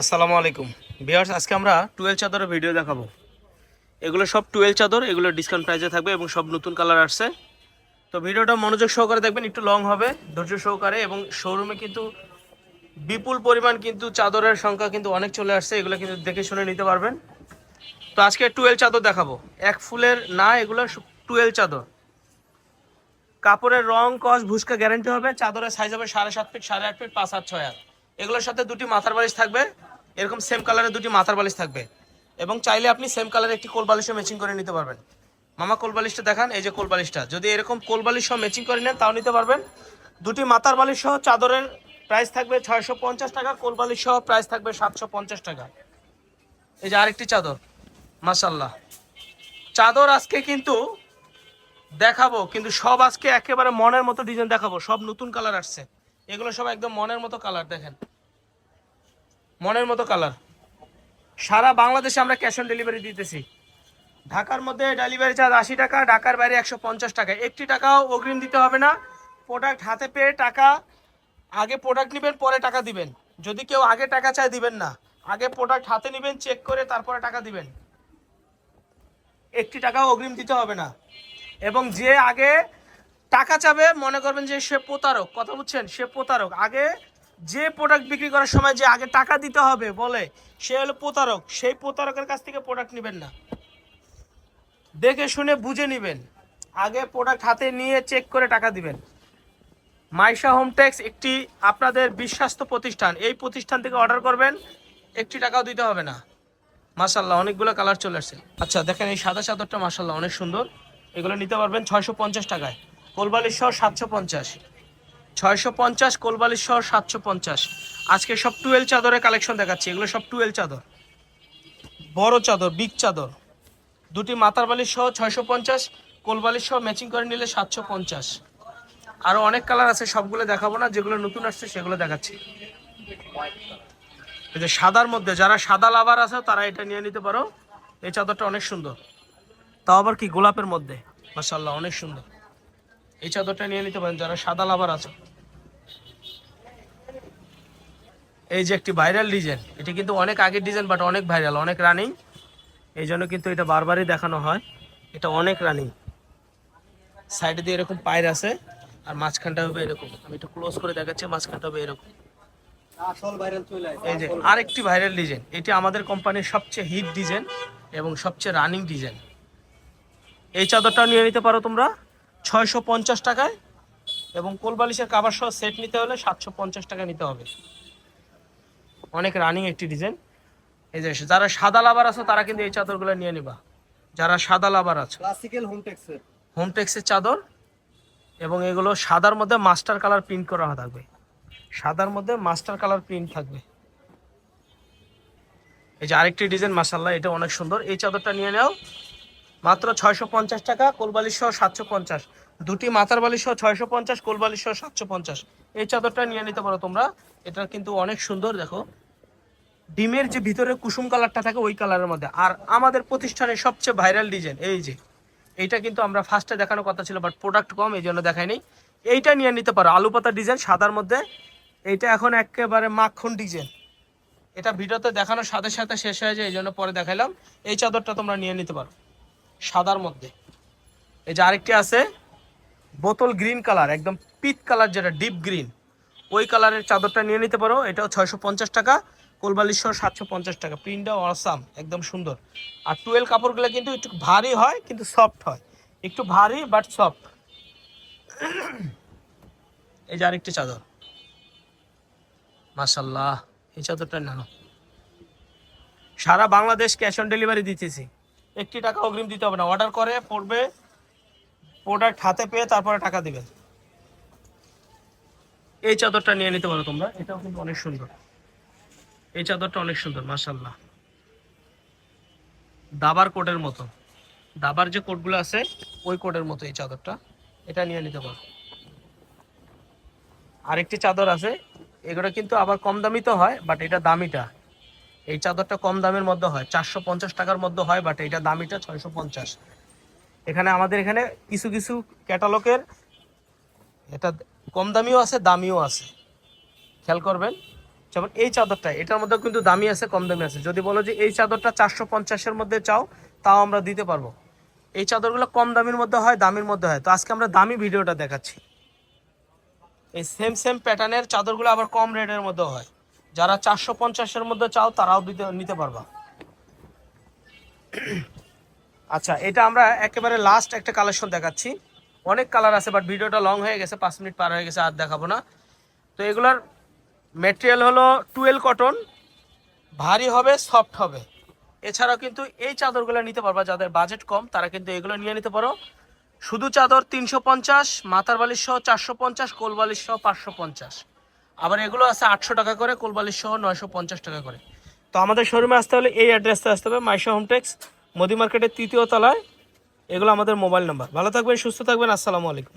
আসসালামু আলাইকুম। বিয়ার্স আজকে আমরা টুয়েলভ চাদরের ভিডিও দেখাবো। এগুলো সব টুয়েলভ চাদর, এগুলো ডিসকাউন্ট প্রাইসে থাকবে এবং সব নতুন কালার আসছে। তো ভিডিওটা মনোযোগ সহকারে দেখবেন, একটু লং হবে, ধৈর্য সহকারে এবং শোরুমে কিন্তু বিপুল পরিমাণ কিন্তু চাদরের সংখ্যা কিন্তু অনেক চলে আসছে, এগুলো কিন্তু দেখে শুনে নিতে পারবেন। তো আজকে টুয়েলভ চাদর দেখাবো। এক ফুলের না, এগুলো টুয়েলভ চাদর। কাপড়ের রং, কস, ভুসকা গ্যারেন্টি হবে, চাদরের সাইজ হবে সাড়ে সাত ফিট সাড়ে আট ফিট পাঁচ আট ছয় আট এগুলোর সাথে দুটি মাথার বালিশ থাকবে। এরকম সেম কালারের দুটি মাথার বালিশ থাকবে। এবং চাইলে আপনি সেম কালারের একটি কোল বালিশও ম্যাচিং করে নিতে পারবেন। মামা, কোল বালিশটা দেখান, এই যে কোল বালিশটা। যদি এরকম কোল বালিশ সহ ম্যাচিং করে নেন, তাও নিতে পারবেন। দুটি মাথার বালিশ সহ চাদরের প্রাইস থাকবে ছয়শো পঞ্চাশ টাকা, কোল বালিশ সহ প্রাইস থাকবে সাতশো পঞ্চাশ টাকা। এই যে আরেকটি চাদর মাসাল্লাহ চাদর আজকে কিন্তু দেখাবো, কিন্তু সব আজকে একেবারে মনের মতো ডিজাইন দেখাবো। সব নতুন কালার আসছে। এগুলো সব একদম মনের মতো কালার দেখেন। মনের মতো কালার সারা বাংলাদেশে আমরা ক্যাশ অন ডেলিভারি দিতেছি। ঢাকার মধ্যে ডেলিভারি চার্জ আশি টাকা, ঢাকার বাইরে একশো পঞ্চাশ টাকা। একটি টাকাও অগ্রিম দিতে হবে না। প্রোডাক্ট হাতে পেয়ে টাকা, আগে প্রোডাক্ট নেবেন, পরে টাকা দিবেন। যদি কেউ আগে টাকা চায়, দিবেন না। আগে প্রোডাক্ট হাতে নেবেন চেক করে তারপরে টাকা দিবেন। একটি টাকাও অগ্রিম দিতে হবে না। এবং যে আগে টাকা চাবে, মনে করবেন যে সে প্রতারক। কথা বুঝছেন? সে প্রতারক। আগে যে প্রোডাক্ট বিক্রি করার সময় যে আগে টাকা দিতে হবে বলে, সে হলো প্রতারক। সেই প্রতারকের কাছ থেকে প্রোডাক্ট নেবেন না। দেখে শুনে বুঝে নেবেন। আগে প্রোডাক্ট হাতে নিয়ে চেক করে টাকা দিবেন। মাইশা হোমটেক্স একটি আপনাদের বিশ্বাস্ত প্রতিষ্ঠান। এই প্রতিষ্ঠান থেকে অর্ডার করবেন, একটি টাকাও দিতে হবে না। মাসাল্লাহ অনেকগুলো কালার চলে আসছে। আচ্ছা দেখেন এই সাদা চাদরটা মাসাল্লাহ অনেক সুন্দর। এগুলো নিতে পারবেন ছয়শো পঞ্চাশ টাকায়। কোলবালিশ সহ সাতশো পঞ্চাশ। ছয়শো পঞ্চাশ কোলবালিশ সহ সাতশো পঞ্চাশ। আজকে সব টুয়েলভ চাদরের কালেকশন দেখাচ্ছি। এগুলো সব টুয়েলভ চাদর। বড় চাদর বিগ চাদর। দুটি মাথার বালিশ সহ ছয়শো পঞ্চাশ কোলবালিশ সহ ম্যাচিং করে নিলে সাতশো পঞ্চাশ। আরও অনেক কালার আছে, সবগুলো দেখাবো না। যেগুলো নতুন আসছে, সেগুলো দেখাচ্ছি। যে সাদার মধ্যে, যারা সাদা লাভার আছে, তারা এটা নিয়ে নিতে পারো। এই চাদরটা অনেক সুন্দর। তাও আবার কি, গোলাপের মধ্যে? মাসাল্লাহ অনেক সুন্দর। এই চাদরটা নিয়ে নিতে পারেন, যারা সাদা লাভার আছে। এই যে একটি ভাইরাল ডিজাইন এটি কিন্তু অনেক আগের ডিজাইন বাট অনেক ভাইরাল অনেক রানিং এই জন্য কিন্তু এটা বারবারই দেখানো হয়। এটা অনেক রানিং সাইডে দিয়ে এরকম পায়ের আছে, আর মাঝখানটা হবে এরকম। আমি একটু ক্লোজ করে দেখাচ্ছি, মাঝখানটা হবে এরকম। এই যে আরেকটি ভাইরাল ডিজাইন এটি আমাদের কোম্পানির সবচেয়ে হিট ডিজাইন এবং সবচেয়ে রানিং ডিজাইন এই চাদরটাও নিয়ে নিতে পারো তোমরা। ছয়শো পঞ্চাশ টাকায় এবং কোলবালিশের কাবার সহ সেট নিতে হলে সাতশো পঞ্চাশ টাকা নিতে হবে। অনেক রানিং একটি ডিজাইন এই যে যারা সাদা লাভার আছে তারা কিন্তু এই চাদরগুলো নিয়ে নিবা। যারা সাদা লাভার আছে। ক্লাসিক্যাল হোমটেক্সের হোমটেক্সের চাদর এবং এগুলো সাদার মধ্যে মাস্টার কালার প্রিন্ট করা থাকবে। সাদার মধ্যে মাস্টার কালার প্রিন্ট থাকবে। এই যে আরেকটি ডিজাইন মাসাল্লাহ এটা অনেক সুন্দর। এই চাদরটা নিয়ে নাও। মাত্র ছয়শো পঞ্চাশ টাকা, কোলবালিশ সহ সাতশো পঞ্চাশ। দুটি মাথার বালিশ সহ ছয়শো পঞ্চাশ, কোলবালিশ সহ সাতশো পঞ্চাশ। এই চাদরটা নিয়ে নিতে পারো তোমরা। এটা কিন্তু অনেক সুন্দর, দেখো। ডিমের যে ভিতরে কুসুম কালারটা থাকে, ওই কালারের মধ্যে। আর আমাদের প্রতিষ্ঠানের সবচেয়ে ভাইরাল ডিজাইন, এই যে। এইটা কিন্তু আমরা ফার্স্টে দেখানোর কথা ছিল, বাট প্রোডাক্ট কম, এই জন্য দেখাইনি এইটা নিয়ে নিতে পারো, আলু পাতা ডিজাইন, সাদার মধ্যে। এইটা এখন একেবারে মাখন ডিজাইন। এটা ভিডিওতে দেখানোর সাথে সাথে শেষ হয়ে যায়, এই জন্য পরে দেখাইলাম। এই চাদরটা তোমরা নিয়ে নিতে পারো। সাদার মধ্যে। এই যে আরেকটি আছে, বোতল গ্রিন কালার, একদম পিট কালার যেটা, ডিপ গ্রিন। ওই কালারের চাদরটা নিয়ে নিতে পারো, এটাও ছয়শো পঞ্চাশ টাকা কোলবালিশ সহ সাতশো পঞ্চাশ টাকা। প্রিন্টটাও অসাম একদম সুন্দর। আর টুয়েলভ কাপড়গুলো কিন্তু একটু ভারী হয়, কিন্তু সফট হয়। একটু ভারী বাট সফট এই যে আরেকটি চাদর। মাসাল্লাহ এই চাদরটা নানো সারা বাংলাদেশ ক্যাশ অন ডেলিভারি দিতেছি। একটি টাকা অগ্রিম দিতে হবে না। অর্ডার করে, পড়বে প্রোডাক্ট হাতে পেয়ে তারপরে টাকা দিবেন এই চাদরটা নিয়ে নিতে পারো তোমরা। এটাও কিন্তু অনেক সুন্দর। এই চাদরটা অনেক সুন্দর মাসাল্লাহ দাবার কোটের মতো। দাবার যে কোটগুলো আছে, ওই কোটের মতো এই চাদরটা। এটা নিয়ে নিতে পারো। আরেকটি চাদর আছে। এগুলো কিন্তু আবার কম দামি তো হয় বাট এটা দামিটা। এই চাদরটা কম দামের মধ্যে হয়, চারশো পঞ্চাশ টাকার মধ্যে হয় বাট এটা দামিটা ছয়শো পঞ্চাশ। এখানে আমাদের এখানে কিছু কিছু ক্যাটালগের এটা কম দামিও আছে দামিও আছে। খেয়াল করবেন। যেমন এই চাদরটা, এটার মধ্যে কিন্তু দামি আছে, কম দামি আছে। যদি বলো যে এই চাদরটা চারশো পঞ্চাশের মধ্যে চাও, তাও আমরা দিতে পারব। এই চাদরগুলো কম দামির মধ্যে হয়, দামির মধ্যে হয়। তো আজকে আমরা দামি ভিডিওটা দেখাচ্ছি। এই সেম সেম প্যাটার্নের চাদরগুলো আবার কম রেটের মধ্যে হয়। যারা চারশো পঞ্চাশের মধ্যে চাও, তারাও দিতে, নিতে পারবা। আচ্ছা এটা আমরা একেবারে লাস্ট একটা কালেকশন দেখাচ্ছি। অনেক কালার আছে বাট ভিডিওটা লং হয়ে গেছে, পাঁচ মিনিট পার হয়ে গেছে, আর দেখাবো না। তো এগুলার মেটেরিয়াল হলো টুয়েল কটন ভারী হবে সফট হবে। এছাড়াও কিন্তু এই চাদরগুলো নিতে পারবা, যাদের বাজেট কম, তারা কিন্তু এগুলো নিয়ে নিতে পারো। শুধু চাদর তিনশো পঞ্চাশ, মাথার বালিশ সহ চারশো পঞ্চাশ, কোল বালিশ সহ পাঁচশো পঞ্চাশ। আবার এগুলো আছে আটশো টাকা করে, কোলবালিশ সহ নয়শো পঞ্চাশ টাকা করে। তো আমাদের শোরুমে আসতে হলে এই অ্যাড্রেসটা আসতে হবে, মাইশো হোমটেক্স মোদি মার্কেটের তৃতীয় তলায়। এগুলো আমাদের মোবাইল নাম্বার। ভালো থাকবেন, সুস্থ থাকবেন, আসসালামু আলাইকুম।